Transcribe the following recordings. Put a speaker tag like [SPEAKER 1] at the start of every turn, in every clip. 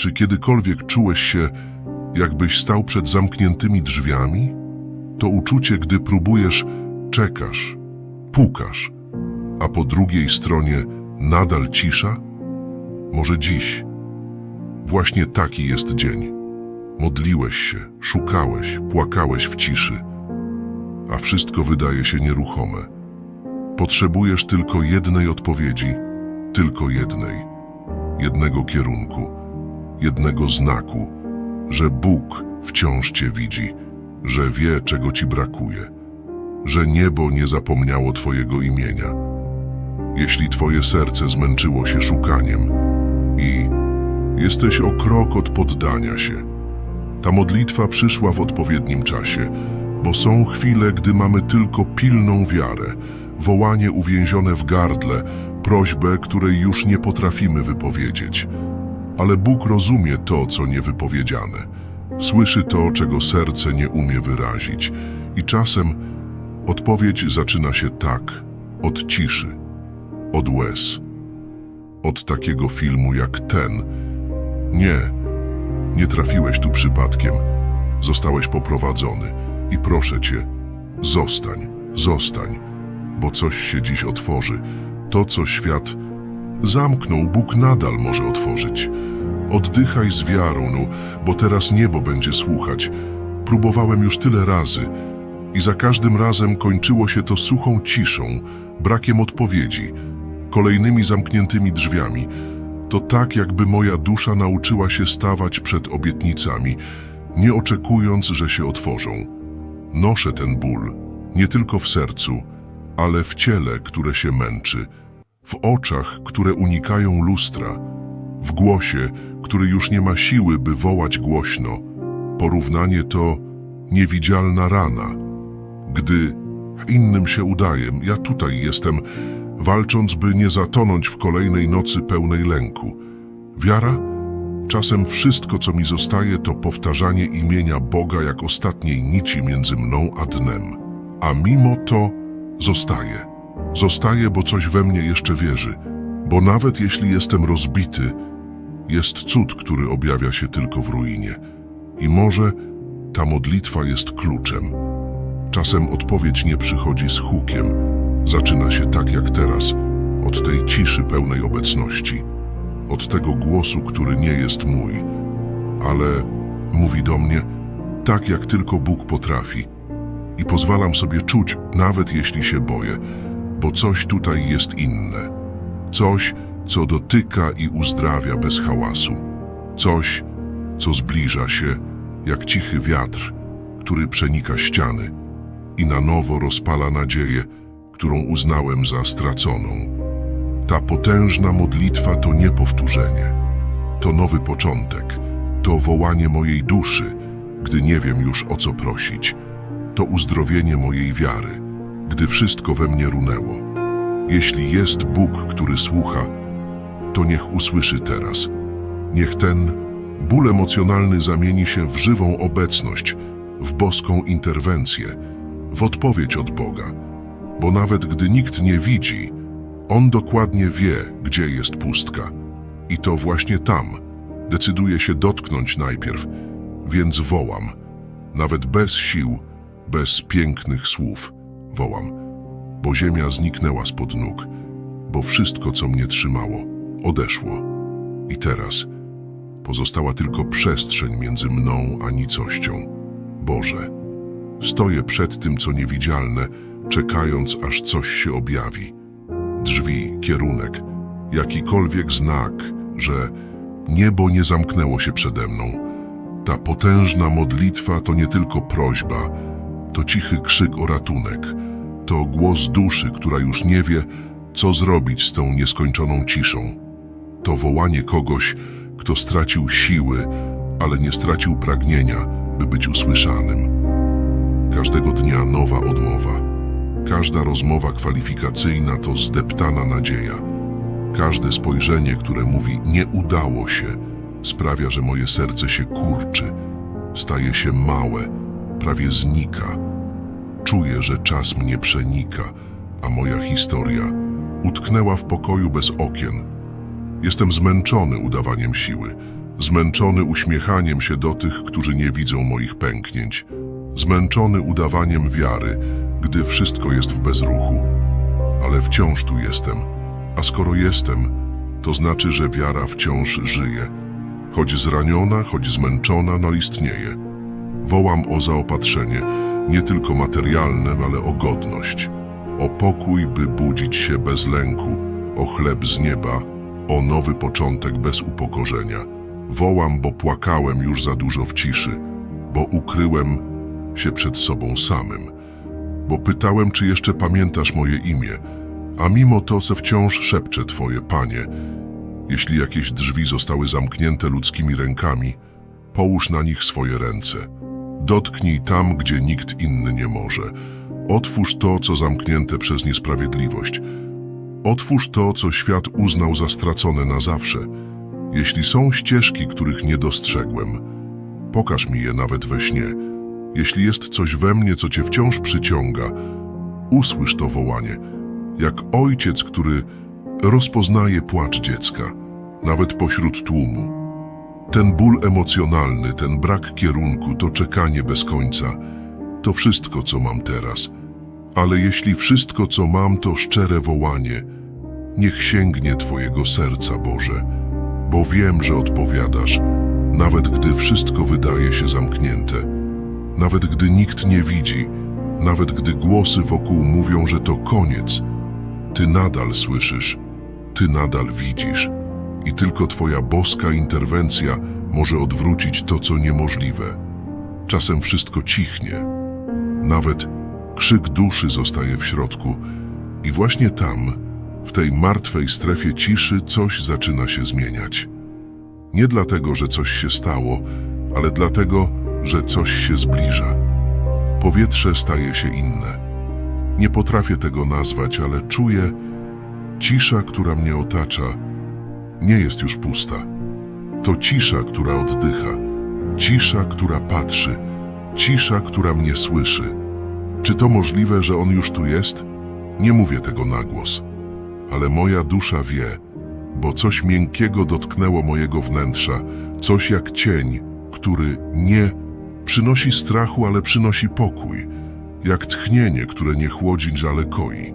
[SPEAKER 1] Czy kiedykolwiek czułeś się, jakbyś stał przed zamkniętymi drzwiami? To uczucie, gdy próbujesz, czekasz, pukasz, a po drugiej stronie nadal cisza? Może dziś? Właśnie taki jest dzień. Modliłeś się, szukałeś, płakałeś w ciszy, a wszystko wydaje się nieruchome. Potrzebujesz tylko jednej odpowiedzi, tylko jednej, jednego kierunku, jednego znaku, że Bóg wciąż Cię widzi, że wie, czego Ci brakuje, że niebo nie zapomniało Twojego imienia. Jeśli Twoje serce zmęczyło się szukaniem i jesteś o krok od poddania się, ta modlitwa przyszła w odpowiednim czasie, bo są chwile, gdy mamy tylko pilną wiarę, wołanie uwięzione w gardle, prośbę, której już nie potrafimy wypowiedzieć. Ale Bóg rozumie to, co niewypowiedziane. Słyszy to, czego serce nie umie wyrazić. I czasem odpowiedź zaczyna się tak, od ciszy, od łez, od takiego filmu jak ten. Nie, nie trafiłeś tu przypadkiem. Zostałeś poprowadzony. I proszę cię, zostań, zostań, bo coś się dziś otworzy. To, co świat zamknął, Bóg nadal może otworzyć. Oddychaj z wiarą, no, bo teraz niebo będzie słuchać. Próbowałem już tyle razy i za każdym razem kończyło się to suchą ciszą, brakiem odpowiedzi, kolejnymi zamkniętymi drzwiami. To tak, jakby moja dusza nauczyła się stawać przed obietnicami, nie oczekując, że się otworzą. Noszę ten ból, nie tylko w sercu, ale w ciele, które się męczy, w oczach, które unikają lustra, w głosie, który już nie ma siły, by wołać głośno. Porównanie to niewidzialna rana. Gdy innym się udaje, ja tutaj jestem, walcząc, by nie zatonąć w kolejnej nocy pełnej lęku. Wiara? Czasem wszystko, co mi zostaje, to powtarzanie imienia Boga jak ostatniej nici między mną a dnem. A mimo to zostaje. Zostaje, bo coś we mnie jeszcze wierzy. Bo nawet jeśli jestem rozbity, jest cud, który objawia się tylko w ruinie. I może ta modlitwa jest kluczem. Czasem odpowiedź nie przychodzi z hukiem. Zaczyna się tak jak teraz, od tej ciszy pełnej obecności, od tego głosu, który nie jest mój, ale mówi do mnie tak, jak tylko Bóg potrafi. I pozwalam sobie czuć, nawet jeśli się boję, bo coś tutaj jest inne. Coś, co dotyka i uzdrawia bez hałasu. Coś, co zbliża się, jak cichy wiatr, który przenika ściany i na nowo rozpala nadzieję, którą uznałem za straconą. Ta potężna modlitwa to nie powtórzenie. To nowy początek. To wołanie mojej duszy, gdy nie wiem już o co prosić. To uzdrowienie mojej wiary, gdy wszystko we mnie runęło. Jeśli jest Bóg, który słucha, to niech usłyszy teraz. Niech ten ból emocjonalny zamieni się w żywą obecność, w boską interwencję, w odpowiedź od Boga. Bo nawet gdy nikt nie widzi, On dokładnie wie, gdzie jest pustka. I to właśnie tam decyduje się dotknąć najpierw, więc wołam. Nawet bez sił, bez pięknych słów wołam. Bo ziemia zniknęła spod nóg, bo wszystko, co mnie trzymało, odeszło. I teraz pozostała tylko przestrzeń między mną a nicością. Boże, stoję przed tym, co niewidzialne, czekając, aż coś się objawi. Drzwi, kierunek, jakikolwiek znak, że niebo nie zamknęło się przede mną. Ta potężna modlitwa to nie tylko prośba, to cichy krzyk o ratunek, to głos duszy, która już nie wie, co zrobić z tą nieskończoną ciszą. To wołanie kogoś, kto stracił siły, ale nie stracił pragnienia, by być usłyszanym. Każdego dnia nowa odmowa. Każda rozmowa kwalifikacyjna to zdeptana nadzieja. Każde spojrzenie, które mówi nie udało się, sprawia, że moje serce się kurczy, staje się małe, prawie znika. Czuję, że czas mnie przenika, a moja historia utknęła w pokoju bez okien. Jestem zmęczony udawaniem siły, Zmęczony uśmiechaniem się do tych, którzy nie widzą moich pęknięć. Zmęczony udawaniem wiary, gdy wszystko jest w bezruchu. Ale wciąż tu jestem. A skoro jestem, to znaczy, że wiara wciąż żyje. Choć zraniona, choć zmęczona, no istnieje. Wołam o zaopatrzenie, nie tylko materialne, ale o godność. O pokój, by budzić się bez lęku, o chleb z nieba, o nowy początek bez upokorzenia. Wołam, bo płakałem już za dużo w ciszy, bo ukryłem się przed sobą samym, bo pytałem, czy jeszcze pamiętasz moje imię, a mimo to se wciąż szepcze Twoje, Panie. Jeśli jakieś drzwi zostały zamknięte ludzkimi rękami, połóż na nich swoje ręce. Dotknij tam, gdzie nikt inny nie może. Otwórz to, co zamknięte przez niesprawiedliwość. Otwórz to, co świat uznał za stracone na zawsze. Jeśli są ścieżki, których nie dostrzegłem, pokaż mi je nawet we śnie. Jeśli jest coś we mnie, co cię wciąż przyciąga, usłysz to wołanie, jak ojciec, który rozpoznaje płacz dziecka, nawet pośród tłumu. Ten ból emocjonalny, ten brak kierunku, to czekanie bez końca, to wszystko, co mam teraz. Ale jeśli wszystko, co mam, to szczere wołanie, niech sięgnie Twojego serca, Boże, bo wiem, że odpowiadasz, nawet gdy wszystko wydaje się zamknięte, nawet gdy nikt nie widzi, nawet gdy głosy wokół mówią, że to koniec. Ty nadal słyszysz, Ty nadal widzisz i tylko Twoja boska interwencja może odwrócić to, co niemożliwe. Czasem wszystko cichnie, nawet krzyk duszy zostaje w środku i właśnie tam, w tej martwej strefie ciszy, coś zaczyna się zmieniać. Nie dlatego, że coś się stało, ale dlatego, że coś się zbliża. Powietrze staje się inne. Nie potrafię tego nazwać, ale czuję, cisza, która mnie otacza, nie jest już pusta. To cisza, która oddycha, cisza, która patrzy, cisza, która mnie słyszy. Czy to możliwe, że on już tu jest? Nie mówię tego na głos, ale moja dusza wie, bo coś miękkiego dotknęło mojego wnętrza, coś jak cień, który nie przynosi strachu, ale przynosi pokój, jak tchnienie, które nie chłodzi, ale koi.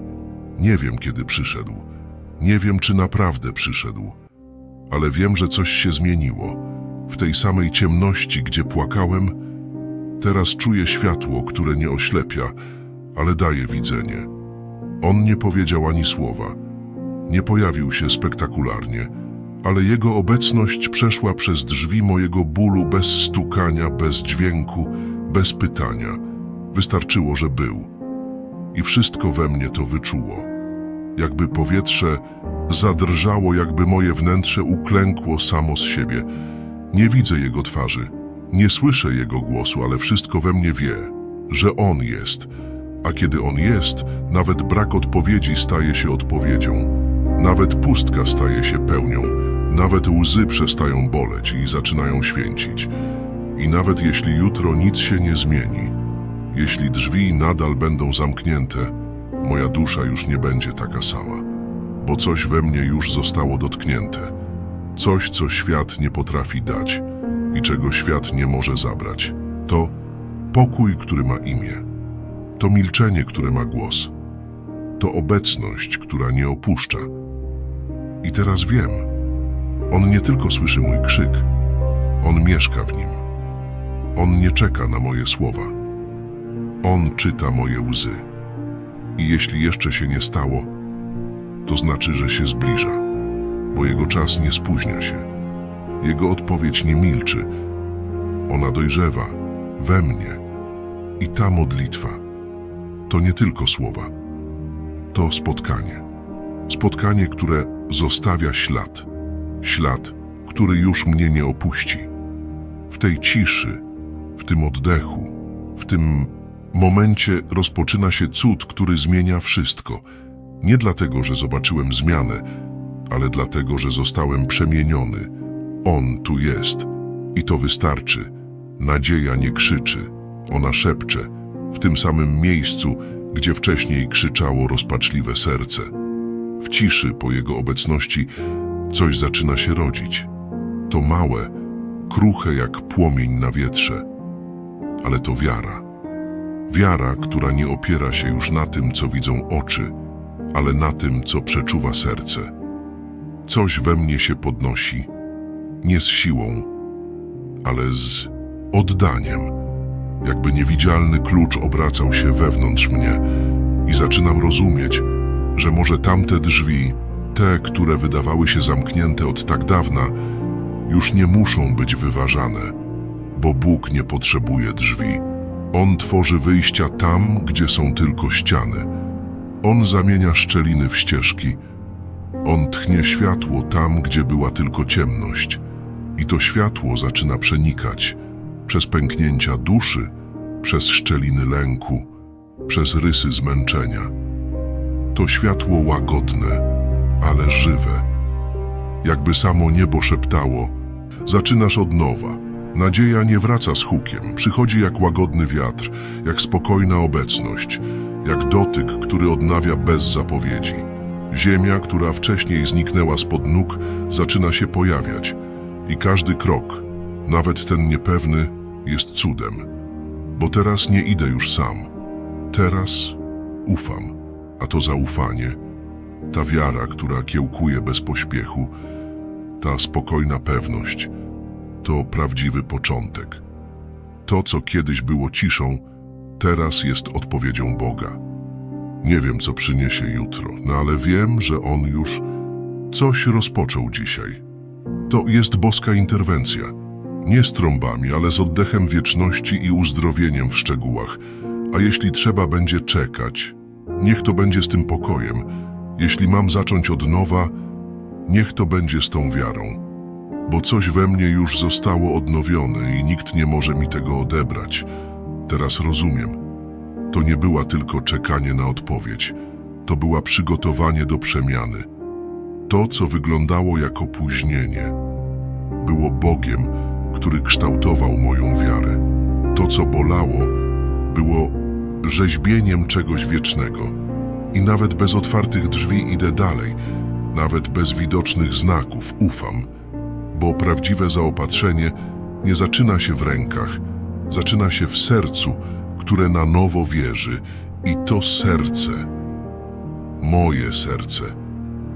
[SPEAKER 1] Nie wiem, kiedy przyszedł. Nie wiem, czy naprawdę przyszedł, ale wiem, że coś się zmieniło. W tej samej ciemności, gdzie płakałem, teraz czuję światło, które nie oślepia, ale daje widzenie. On nie powiedział ani słowa. Nie pojawił się spektakularnie, ale jego obecność przeszła przez drzwi mojego bólu bez stukania, bez dźwięku, bez pytania. Wystarczyło, że był. I wszystko we mnie to wyczuło. Jakby powietrze zadrżało, jakby moje wnętrze uklękło samo z siebie. Nie widzę jego twarzy, nie słyszę jego głosu, ale wszystko we mnie wie, że on jest. A kiedy on jest, nawet brak odpowiedzi staje się odpowiedzią. Nawet pustka staje się pełnią. Nawet łzy przestają boleć i zaczynają święcić. I nawet jeśli jutro nic się nie zmieni, jeśli drzwi nadal będą zamknięte, moja dusza już nie będzie taka sama, bo coś we mnie już zostało dotknięte. Coś, co świat nie potrafi dać i czego świat nie może zabrać. To pokój, który ma imię. To milczenie, które ma głos. To obecność, która nie opuszcza. I teraz wiem, on nie tylko słyszy mój krzyk, on mieszka w nim. On nie czeka na moje słowa. On czyta moje łzy. I jeśli jeszcze się nie stało, to znaczy, że się zbliża, bo jego czas nie spóźnia się. Jego odpowiedź nie milczy. Ona dojrzewa we mnie. I ta modlitwa to nie tylko słowa, to spotkanie. Spotkanie, które zostawia ślad. Ślad, który już mnie nie opuści. W tej ciszy, w tym oddechu, w tym momencie rozpoczyna się cud, który zmienia wszystko. Nie dlatego, że zobaczyłem zmianę, ale dlatego, że zostałem przemieniony. On tu jest i to wystarczy. Nadzieja nie krzyczy, ona szepcze, w tym samym miejscu, gdzie wcześniej krzyczało rozpaczliwe serce. W ciszy po jego obecności coś zaczyna się rodzić. To małe, kruche jak płomień na wietrze. Ale to wiara. Wiara, która nie opiera się już na tym, co widzą oczy, ale na tym, co przeczuwa serce. Coś we mnie się podnosi, nie z siłą, ale z oddaniem. Jakby niewidzialny klucz obracał się wewnątrz mnie i zaczynam rozumieć, że może tamte drzwi, te, które wydawały się zamknięte od tak dawna, już nie muszą być wyważane, bo Bóg nie potrzebuje drzwi. On tworzy wyjścia tam, gdzie są tylko ściany. On zamienia szczeliny w ścieżki. On tchnie światło tam, gdzie była tylko ciemność. I to światło zaczyna przenikać przez pęknięcia duszy, przez szczeliny lęku, przez rysy zmęczenia. To światło łagodne, ale żywe. Jakby samo niebo szeptało: Zaczynasz od nowa. Nadzieja nie wraca z hukiem, przychodzi jak łagodny wiatr, jak spokojna obecność, jak dotyk, który odnawia bez zapowiedzi. Ziemia, która wcześniej zniknęła spod nóg, zaczyna się pojawiać i każdy krok, nawet ten niepewny, jest cudem. Bo teraz nie idę już sam. Teraz ufam, a to zaufanie, ta wiara, która kiełkuje bez pośpiechu, ta spokojna pewność, to prawdziwy początek. To, co kiedyś było ciszą, teraz jest odpowiedzią Boga. Nie wiem, co przyniesie jutro, no ale wiem, że On już coś rozpoczął dzisiaj. To jest boska interwencja. Nie z trąbami, ale z oddechem wieczności i uzdrowieniem w szczegółach. A jeśli trzeba będzie czekać, niech to będzie z tym pokojem. Jeśli mam zacząć od nowa, niech to będzie z tą wiarą. Bo coś we mnie już zostało odnowione i nikt nie może mi tego odebrać. Teraz rozumiem. To nie była tylko czekanie na odpowiedź, to była przygotowanie do przemiany. To, co wyglądało jak opóźnienie, było Bogiem, który kształtował moją wiarę. To, co bolało, było rzeźbieniem czegoś wiecznego. I nawet bez otwartych drzwi idę dalej, nawet bez widocznych znaków ufam, bo prawdziwe zaopatrzenie nie zaczyna się w rękach, zaczyna się w sercu, które na nowo wierzy. I to serce, moje serce,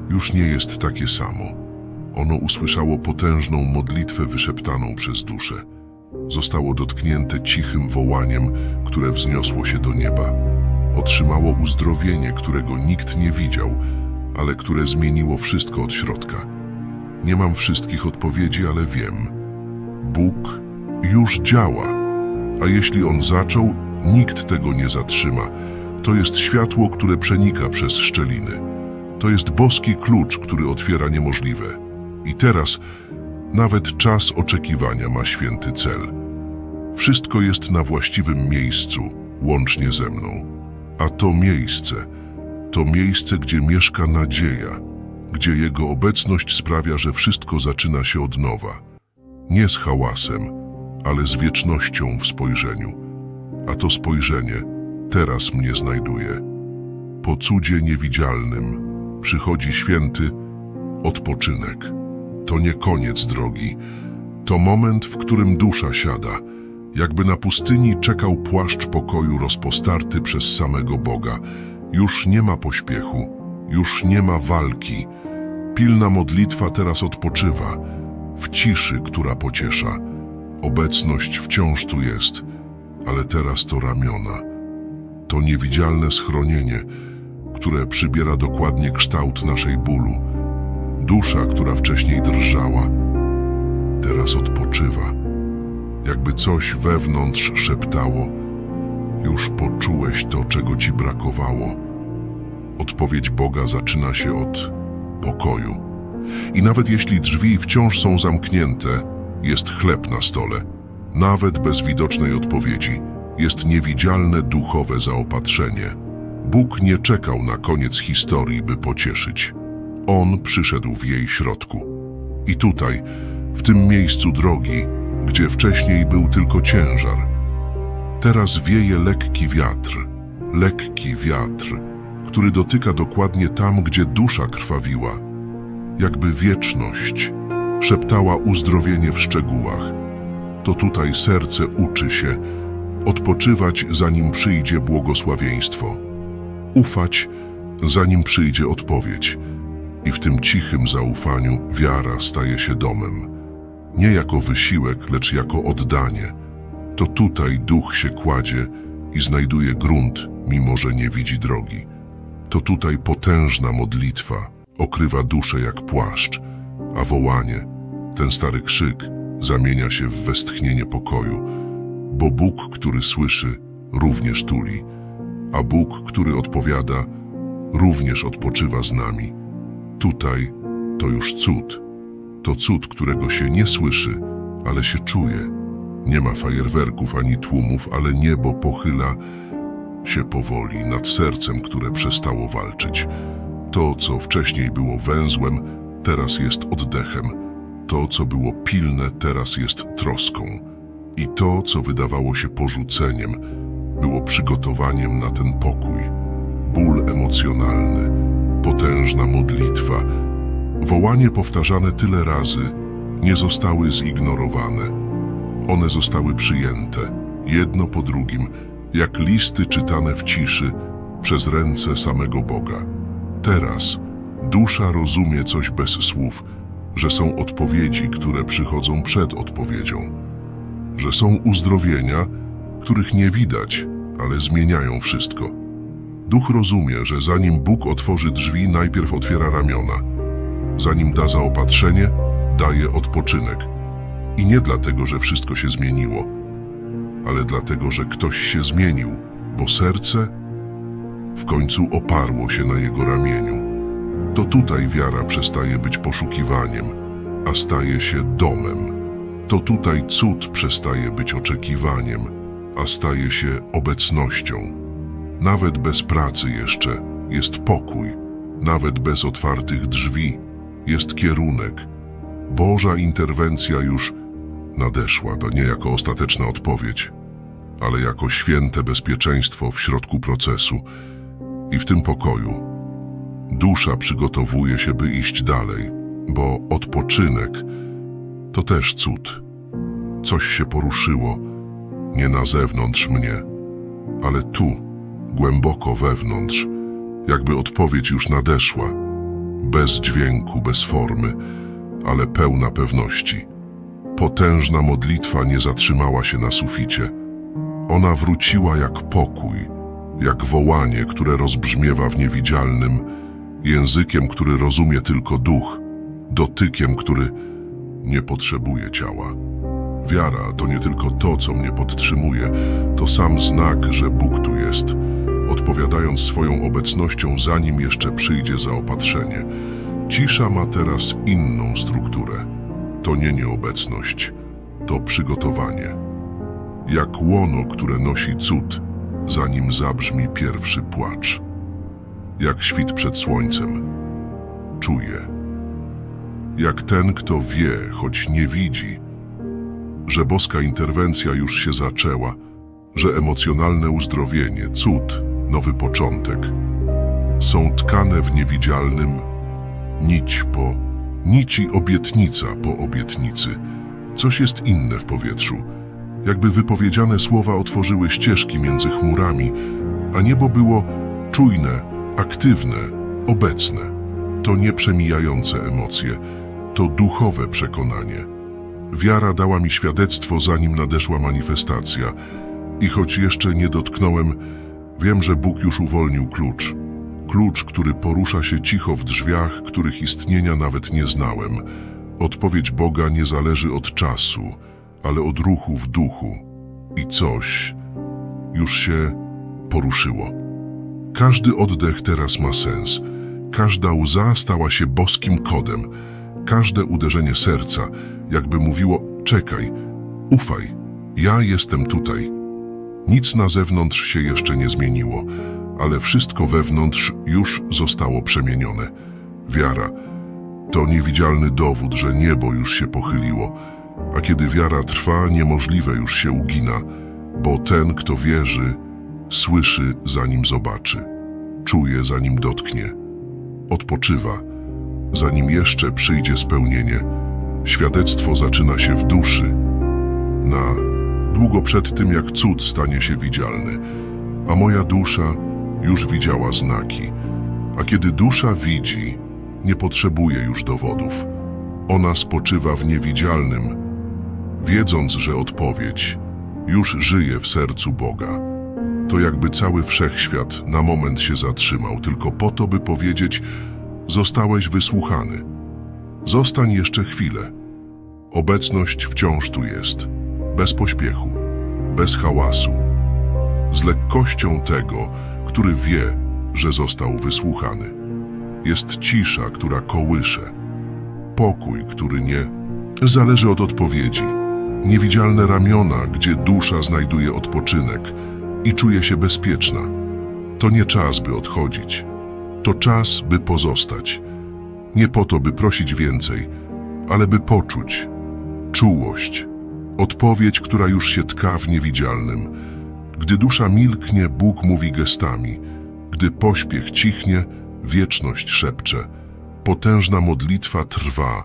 [SPEAKER 1] już nie jest takie samo. Ono usłyszało potężną modlitwę wyszeptaną przez duszę. Zostało dotknięte cichym wołaniem, które wzniosło się do nieba. Otrzymało uzdrowienie, którego nikt nie widział, ale które zmieniło wszystko od środka. Nie mam wszystkich odpowiedzi, ale wiem. Bóg już działa, a jeśli On zaczął, nikt tego nie zatrzyma. To jest światło, które przenika przez szczeliny. To jest boski klucz, który otwiera niemożliwe. I teraz nawet czas oczekiwania ma święty cel. Wszystko jest na właściwym miejscu, łącznie ze mną. A to miejsce, to miejsce, gdzie mieszka nadzieja, gdzie Jego obecność sprawia, że wszystko zaczyna się od nowa. Nie z hałasem, ale z wiecznością w spojrzeniu. A to spojrzenie teraz mnie znajduje. Po cudzie niewidzialnym przychodzi święty odpoczynek. To nie koniec drogi. To moment, w którym dusza siada. Jakby na pustyni czekał płaszcz pokoju rozpostarty przez samego Boga. Już nie ma pośpiechu, już nie ma walki. Pilna modlitwa teraz odpoczywa, w ciszy, która pociesza. Obecność wciąż tu jest, ale teraz to ramiona. To niewidzialne schronienie, które przybiera dokładnie kształt naszej bólu. Dusza, która wcześniej drżała, teraz odpoczywa. Jakby coś wewnątrz szeptało: Już poczułeś to, czego ci brakowało. Odpowiedź Boga zaczyna się od pokoju. I nawet jeśli drzwi wciąż są zamknięte, jest chleb na stole. Nawet bez widocznej odpowiedzi jest niewidzialne duchowe zaopatrzenie. Bóg nie czekał na koniec historii, by pocieszyć. On przyszedł w jej środku. I tutaj, w tym miejscu drogi, gdzie wcześniej był tylko ciężar, teraz wieje lekki wiatr, lekki wiatr, który dotyka dokładnie tam, gdzie dusza krwawiła. Jakby wieczność szeptała uzdrowienie w szczegółach. to tutaj serce uczy się odpoczywać, zanim przyjdzie błogosławieństwo, ufać, zanim przyjdzie odpowiedź. I w tym cichym zaufaniu wiara staje się domem. Nie jako wysiłek, lecz jako oddanie. To tutaj duch się kładzie i znajduje grunt, mimo że nie widzi drogi. To tutaj potężna modlitwa okrywa duszę jak płaszcz, a wołanie, ten stary krzyk, zamienia się w westchnienie pokoju, bo Bóg, który słyszy, również tuli, a Bóg, który odpowiada, również odpoczywa z nami. Tutaj to już cud. To cud, którego się nie słyszy, ale się czuje. Nie ma fajerwerków ani tłumów, ale niebo pochyla się powoli nad sercem, które przestało walczyć. To, co wcześniej było węzłem, teraz jest oddechem. To, co było pilne, teraz jest troską. I to, co wydawało się porzuceniem, było przygotowaniem na ten pokój. Ból emocjonalny, potężna modlitwa, wołanie powtarzane tyle razy, nie zostały zignorowane. One zostały przyjęte, jedno po drugim, jak listy czytane w ciszy przez ręce samego Boga. Teraz dusza rozumie coś bez słów, że są odpowiedzi, które przychodzą przed odpowiedzią, że są uzdrowienia, których nie widać, ale zmieniają wszystko. Duch rozumie, że zanim Bóg otworzy drzwi, najpierw otwiera ramiona. Zanim da zaopatrzenie, daje odpoczynek. I nie dlatego, że wszystko się zmieniło, ale dlatego, że ktoś się zmienił, bo serce w końcu oparło się na jego ramieniu. To tutaj wiara przestaje być poszukiwaniem, a staje się domem. To tutaj cud przestaje być oczekiwaniem, a staje się obecnością. Nawet bez pracy jeszcze jest pokój, nawet bez otwartych drzwi jest kierunek. Boża interwencja już nadeszła, to nie jako ostateczna odpowiedź, ale jako święte bezpieczeństwo w środku procesu. I w tym pokoju dusza przygotowuje się, by iść dalej, bo odpoczynek to też cud. Coś się poruszyło, nie na zewnątrz mnie, ale tu, głęboko wewnątrz, jakby odpowiedź już nadeszła, bez dźwięku, bez formy, ale pełna pewności. Potężna modlitwa nie zatrzymała się na suficie. Ona wróciła jak pokój, jak wołanie, które rozbrzmiewa w niewidzialnym, językiem, który rozumie tylko duch, dotykiem, który nie potrzebuje ciała. Wiara to nie tylko to, co mnie podtrzymuje, to sam znak, że Bóg tu jest, odpowiadając swoją obecnością, zanim jeszcze przyjdzie zaopatrzenie. Cisza ma teraz inną strukturę. To nie nieobecność, to przygotowanie. Jak łono, które nosi cud, zanim zabrzmi pierwszy płacz. Jak świt przed słońcem. Czuje. Jak ten, kto wie, choć nie widzi, że boska interwencja już się zaczęła, że emocjonalne uzdrowienie, cud, nowy początek są tkane w niewidzialnym nić po nici obietnica po obietnicy. Coś jest inne w powietrzu. Jakby wypowiedziane słowa otworzyły ścieżki między chmurami, a niebo było czujne, aktywne, obecne. To nieprzemijające emocje, to duchowe przekonanie. Wiara dała mi świadectwo, zanim nadeszła manifestacja. I choć jeszcze nie dotknąłem, wiem, że Bóg już uwolnił klucz. Klucz, który porusza się cicho w drzwiach, których istnienia nawet nie znałem. Odpowiedź Boga nie zależy od czasu, ale od ruchu w duchu. I coś już się poruszyło. Każdy oddech teraz ma sens. Każda łza stała się boskim kodem. Każde uderzenie serca, jakby mówiło: czekaj, ufaj, ja jestem tutaj. Nic na zewnątrz się jeszcze nie zmieniło, ale wszystko wewnątrz już zostało przemienione. Wiara to niewidzialny dowód, że niebo już się pochyliło, a kiedy wiara trwa, niemożliwe już się ugina, bo ten, kto wierzy, słyszy zanim zobaczy, czuje zanim dotknie, odpoczywa, zanim jeszcze przyjdzie spełnienie. Świadectwo zaczyna się w duszy, na długo przed tym, jak cud stanie się widzialny, a moja dusza już widziała znaki. A kiedy dusza widzi, nie potrzebuje już dowodów. Ona spoczywa w niewidzialnym, wiedząc, że odpowiedź już żyje w sercu Boga. To jakby cały wszechświat na moment się zatrzymał, tylko po to, by powiedzieć: Zostałeś wysłuchany. Zostań jeszcze chwilę. Obecność wciąż tu jest, bez pośpiechu, bez hałasu, z lekkością tego, który wie, że został wysłuchany. Jest cisza, która kołysze, pokój, który nie. Zależy od odpowiedzi, niewidzialne ramiona, gdzie dusza znajduje odpoczynek i czuje się bezpieczna. To nie czas, by odchodzić, to czas, by pozostać. Nie po to, by prosić więcej, ale by poczuć czułość, odpowiedź, która już się tka w niewidzialnym. Gdy dusza milknie, Bóg mówi gestami. Gdy pośpiech cichnie, wieczność szepcze. Potężna modlitwa trwa,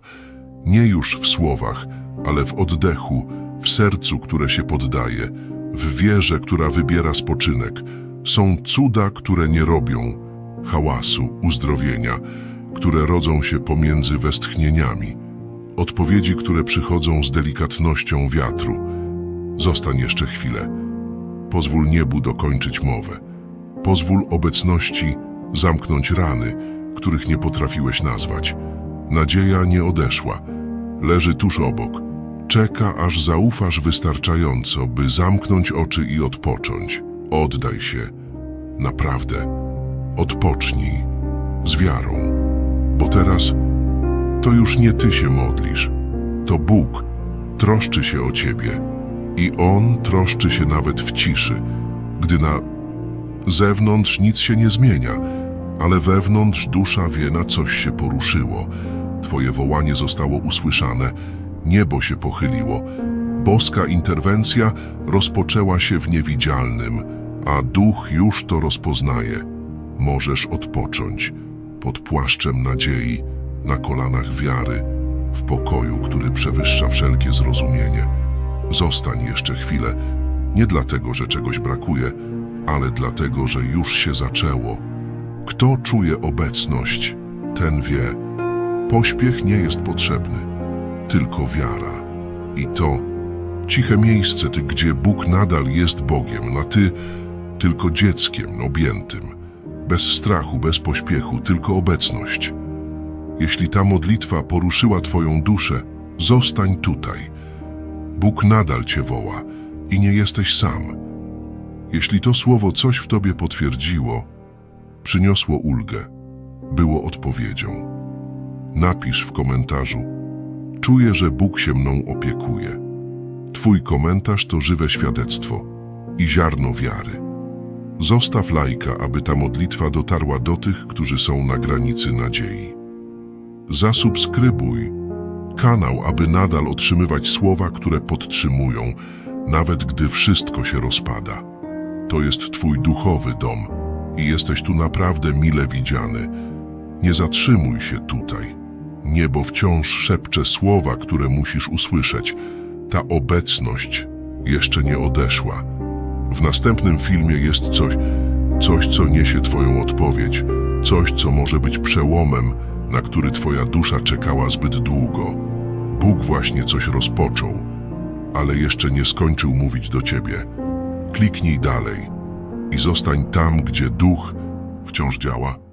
[SPEAKER 1] nie już w słowach, ale w oddechu, w sercu, które się poddaje, w wierze, która wybiera spoczynek. Są cuda, które nie robią hałasu, uzdrowienia, które rodzą się pomiędzy westchnieniami. Odpowiedzi, które przychodzą z delikatnością wiatru. Zostań jeszcze chwilę. Pozwól niebu dokończyć mowę. Pozwól obecności zamknąć rany, których nie potrafiłeś nazwać. Nadzieja nie odeszła. Leży tuż obok. Czeka, aż zaufasz wystarczająco, by zamknąć oczy i odpocząć. Oddaj się. Naprawdę. Odpocznij. Z wiarą. Bo teraz to już nie ty się modlisz. To Bóg troszczy się o ciebie. I On troszczy się nawet w ciszy, gdy na zewnątrz nic się nie zmienia, ale wewnątrz dusza wie, na coś się poruszyło. Twoje wołanie zostało usłyszane, niebo się pochyliło. Boska interwencja rozpoczęła się w niewidzialnym, a duch już to rozpoznaje. Możesz odpocząć pod płaszczem nadziei, na kolanach wiary, w pokoju, który przewyższa wszelkie zrozumienie. Zostań jeszcze chwilę, nie dlatego, że czegoś brakuje, ale dlatego, że już się zaczęło. Kto czuje obecność, ten wie. Pośpiech nie jest potrzebny, tylko wiara. I to ciche miejsce, gdzie Bóg nadal jest Bogiem, a ty tylko dzieckiem objętym. Bez strachu, bez pośpiechu, tylko obecność. Jeśli ta modlitwa poruszyła Twoją duszę, zostań tutaj. Bóg nadal Cię woła i nie jesteś sam. Jeśli to słowo coś w Tobie potwierdziło, przyniosło ulgę, było odpowiedzią. Napisz w komentarzu: Czuję, że Bóg się mną opiekuje. Twój komentarz to żywe świadectwo i ziarno wiary. Zostaw lajka, aby ta modlitwa dotarła do tych, którzy są na granicy nadziei. Zasubskrybuj kanał, aby nadal otrzymywać słowa, które podtrzymują, nawet gdy wszystko się rozpada. To jest Twój duchowy dom i jesteś tu naprawdę mile widziany. Nie zatrzymuj się tutaj. Niebo wciąż szepcze słowa, które musisz usłyszeć. Ta obecność jeszcze nie odeszła. W następnym filmie jest coś, coś, co niesie Twoją odpowiedź, coś, co może być przełomem, na który Twoja dusza czekała zbyt długo. Bóg właśnie coś rozpoczął, ale jeszcze nie skończył mówić do Ciebie. Kliknij dalej i zostań tam, gdzie duch wciąż działa.